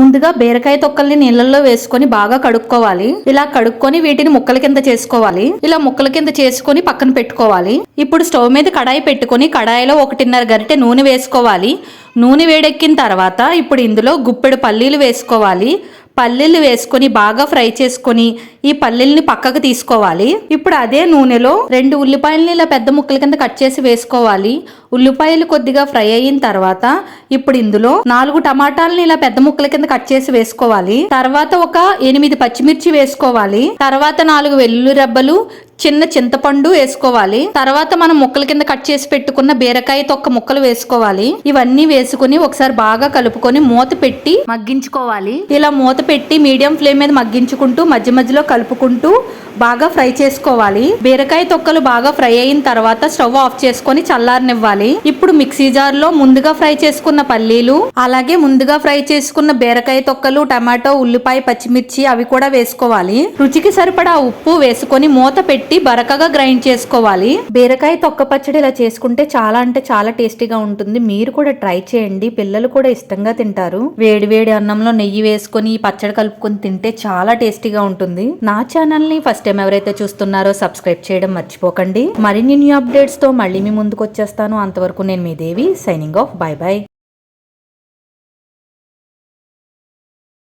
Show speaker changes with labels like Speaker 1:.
Speaker 1: ముందుగా బీరకాయ తొక్కల్ని నీళ్ళల్లో వేసుకొని బాగా కడుక్కోవాలి. ఇలా కడుక్కొని వీటిని ముక్కల కింద చేసుకోవాలి. ఇలా ముక్కల కింద చేసుకొని పక్కన పెట్టుకోవాలి. ఇప్పుడు స్టవ్ మీద కడాయి పెట్టుకొని కడాయిలో ఒకటిన్నర గరిటె నూనె వేసుకోవాలి. నూనె వేడెక్కిన తర్వాత ఇప్పుడు ఇందులో గుప్పెడు పల్లీలు వేసుకోవాలి. పల్లీలు వేసుకొని బాగా ఫ్రై చేసుకొని ఈ పల్లీల్ని పక్కకు తీసుకోవాలి. ఇప్పుడు అదే నూనెలో రెండు ఉల్లిపాయలని ఇలా పెద్ద ముక్కల కింద కట్ చేసి వేసుకోవాలి. ఉల్లిపాయలు కొద్దిగా ఫ్రై అయిన తర్వాత ఇప్పుడు ఇందులో నాలుగు టమాటాలని ఇలా పెద్ద ముక్కల కింద కట్ చేసి వేసుకోవాలి. తర్వాత ఒక ఎనిమిది పచ్చిమిర్చి వేసుకోవాలి. తర్వాత నాలుగు వెల్లుల్లి రెబ్బలు చిన్న చింతపండు వేసుకోవాలి. తర్వాత మనం ముక్కల కింద కట్ చేసి పెట్టుకున్న బీరకాయ తొక్క ముక్కలు వేసుకోవాలి. ఇవన్నీ వేసుకుని ఒకసారి బాగా కలుపుకొని మూత పెట్టి మగ్గించుకోవాలి. ఇలా మూత పెట్టి మీడియం ఫ్లేమ్ మీద మగ్గించుకుంటూ మధ్య మధ్యలో కలుపుకుంటూ బాగా ఫ్రై చేసుకోవాలి. బీరకాయ తొక్కలు బాగా ఫ్రై అయిన తర్వాత స్టవ్ ఆఫ్ చేసుకొని చల్లారనివ్వాలి. ఇప్పుడు మిక్సీ జార్లో ముందుగా ఫ్రై చేసుకున్న పల్లీలు అలాగే ముందుగా ఫ్రై చేసుకున్న బీరకాయ తొక్కలు టమాటో ఉల్లిపాయ పచ్చిమిర్చి అవి కూడా వేసుకోవాలి. రుచికి సరిపడా ఉప్పు వేసుకొని మూత పెట్టి బరకగా గ్రైండ్ చేసుకోవాలి. బీరకాయ తొక్క పచ్చడి ఇలా చేసుకుంటే చాలా అంటే చాలా టేస్టీగా ఉంటుంది. మీరు కూడా ట్రై చేయండి. పిల్లలు కూడా ఇష్టంగా తింటారు. వేడి వేడి అన్నంలో నెయ్యి వేసుకొని పచ్చడి కలుపుకొని తింటే చాలా టేస్టీగా ఉంటుంది. నా ఛానల్ని ఫస్ట్ టైం ఎవరైతే చూస్తున్నారో సబ్స్క్రైబ్ చేయడం మర్చిపోకండి. మరిన్ని న్యూ అప్డేట్స్తో మళ్ళీ మీ ముందుకు వచ్చేస్తాను. అంతవరకు నేను మీ Devi signing off. Bye bye.